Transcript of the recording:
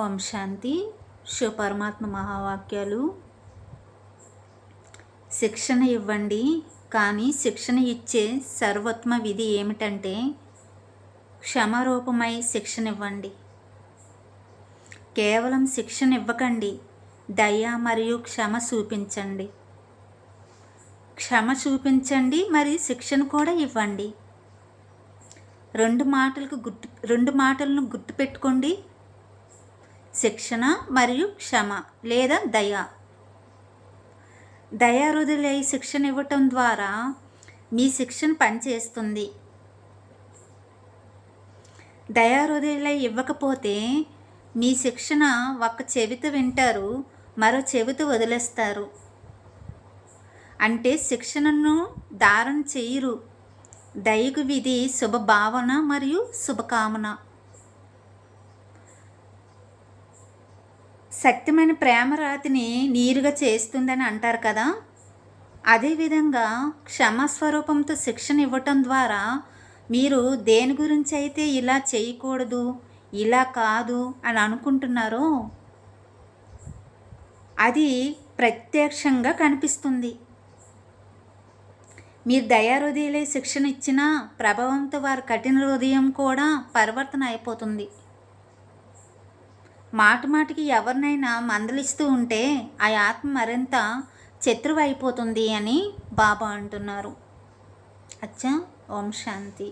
ఓం శాంతి. శివపరమాత్మ మహావాక్యాలు. శిక్షణ ఇవ్వండి కానీ శిక్షణ ఇచ్చే సర్వోత్తమ విధి ఏమిటంటే క్షమరూపమై శిక్షణ ఇవ్వండి. కేవలం శిక్షణ ఇవ్వకండి దయ మరియు క్షమ చూపించండి. క్షమ చూపించండి మరి శిక్షణ కూడా ఇవ్వండి. రెండు మాటలకు గుర్తు రెండు మాటలను గుర్తుపెట్టుకోండి శిక్షణ మరియు క్షమ లేదా దయ. దయారుదులై శిక్షణ ఇవ్వటం ద్వారా మీ శిక్షణ పనిచేస్తుంది. దయారుదులై ఇవ్వకపోతే మీ శిక్షణ ఒక చెవిత వింటారు మరో చెవిత వదిలేస్తారు. అంటే శిక్షణను దారం చేయరు. దయకు విధి శుభభావన మరియు శుభకామన శక్తిమైన ప్రేమ రాతిని నీరుగా చేస్తుందని అంటారు కదా. అదేవిధంగా క్షమస్వరూపంతో శిక్షణ ఇవ్వటం ద్వారా మీరు దేని గురించి అయితే ఇలా చేయకూడదు ఇలా కాదు అని అనుకుంటున్నారో అది ప్రత్యక్షంగా కనిపిస్తుంది. మీరు దయాహృదయలే శిక్షణ ఇచ్చిన ప్రభావంతో వారి కఠిన హృదయం కూడా పరివర్తన అయిపోతుంది. మాట మాటికి ఎవరినైనా మందలిస్తూ ఉంటే ఆ ఆత్మ మరింత శత్రువు అయిపోతుంది అని బాబా అంటున్నారు. అచ్చా ఓం శాంతి.